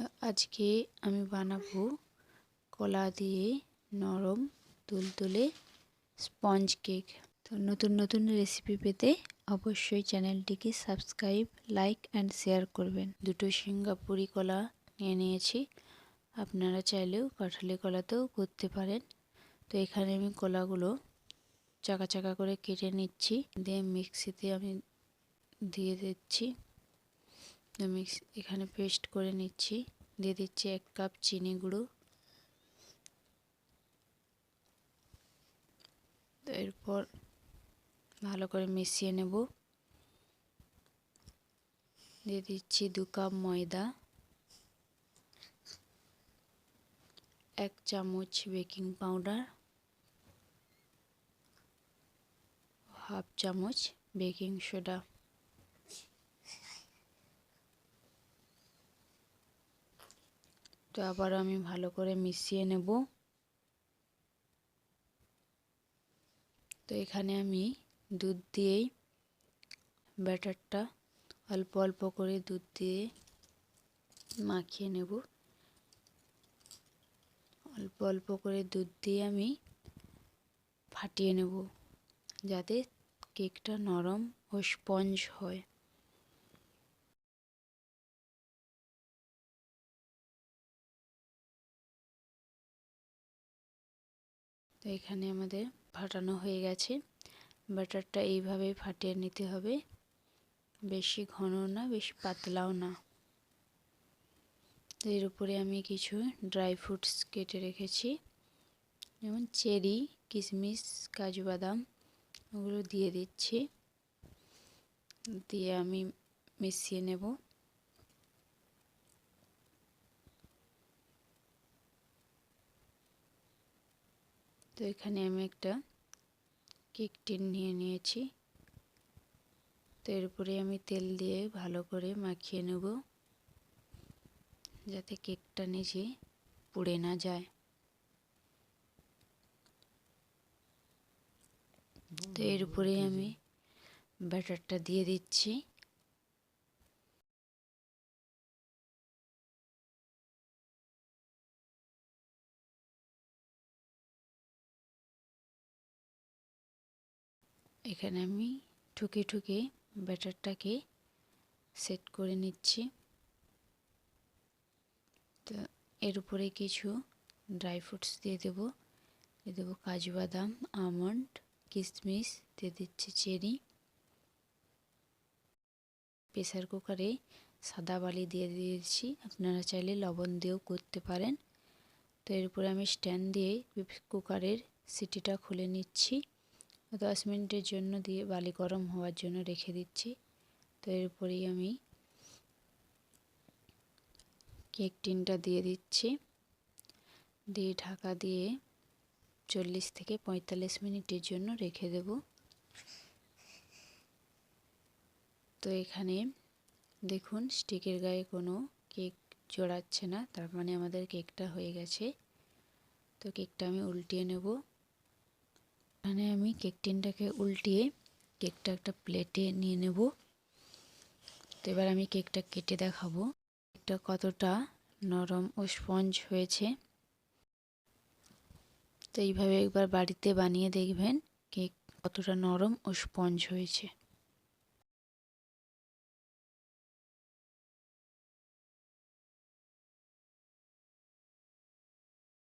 আজকে আমি বানাবো কলা দিয়ে নরম তুলতুলে স্পঞ্জ কেক। তো নতুন নতুন রেসিপি পেতে অবশ্যই চ্যানেলটিকে সাবস্ক্রাইব লাইক অ্যান্ড শেয়ার করবেন। দুটো সিঙ্গাপুরি কলা নিয়ে নিয়েছি। আপনারা চাইলেও কাঁঠালি কলাতেও করতে পারেন। তো এখানে আমি কলাগুলো চাকা চাকা করে কেটে নিচ্ছি। দিয়ে মিক্সিতে আমি দিয়ে দিচ্ছি। মিক্স এখানে পেস্ট করে নিচ্ছি। দিয়ে দিচ্ছি এক কাপ চিনি গুঁড়ো। এরপর ভালো করে মিশিয়ে নেব। দিয়ে দিচ্ছি দু কাপ ময়দা। এক চামচ বেকিং পাউডার হাফ চামচ বেকিং সোডা তো আবার আমি ভালো করে মিশিয়ে নেব। তো এখানে আমি দুধ দিয়েই ব্যাটারটা অল্প অল্প করে দুধ দিয়ে মাখিয়ে নেব। অল্প অল্প করে দুধ দিয়ে আমি ফাটিয়ে নেব যাতে কেকটা নরম ও স্পঞ্জ হয়। তো এখানে আমাদের ফাটানো হয়ে গেছে। বাটারটা এইভাবে ফাটিয়ে নিতে হবে। বেশি ঘন না, বেশি পাতলাও না। তো এর উপরে আমি কিছু ড্রাই ফ্রুটস কেটে রেখেছি। যেমন চেরি কিশমিশ কাজু বাদাম, ওগুলো দিয়ে দিচ্ছি। দিয়ে আমি মিশিয়ে নেব। তো এখানে আমি একটা কেক টিন নিয়ে নিয়েছি। তো এর উপরে আমি তেল দিয়ে ভালো করে মাখিয়ে নেব, যাতে কেকটা নিজে পুড়ে না যায়। তো এর উপরে আমি ব্যাটারটা দিয়ে দিচ্ছি। এখানে আমি ঠুকে ঠুকে ব্যাটারটাকে সেট করে নিচ্ছি। তো এর উপরে কিছু ড্রাই ফ্রুটস দিয়ে দেবো। দিয়ে দেবো কাজু বাদাম, আমন্ড কিশমিশ দিয়ে দিচ্ছি চেরি। প্রেসার কুকারে সাদা বালি দিয়ে দিয়েছি। আপনারা চাইলে লবণ দিয়েও করতে পারেন। তো এর উপরে আমি স্ট্যান্ড দিয়ে কুকারের সিটিটা খুলে নিচ্ছি। দশ মিনিটের জন্য দিয়ে বালি গরম হওয়ার জন্য রেখে দিচ্ছি। তো এরপরেই আমি কেক টিনটা দিয়ে দিচ্ছি। দিয়ে ঢাকা দিয়ে চল্লিশ থেকে পঁয়তাল্লিশ মিনিটের জন্য রেখে দেব। তো এখানে দেখুন স্টিকের গায়ে কোনো কেক জড়াচ্ছে না, তার মানে আমাদের কেকটা হয়ে গেছে। তো কেকটা আমি উল্টিয়ে নেব। এখানে আমি কেক টিনটাকে উল্টিয়ে কেকটা একটা প্লেটে নিয়ে নেব। তো এবার আমি কেকটা কেটে দেখাবো। কেকটা কতটা নরম ও স্পঞ্জ হয়েছে। তো এইভাবে একবার বাড়িতে বানিয়ে দেখবেন কেক কতটা নরম ও স্পঞ্জ হয়েছে।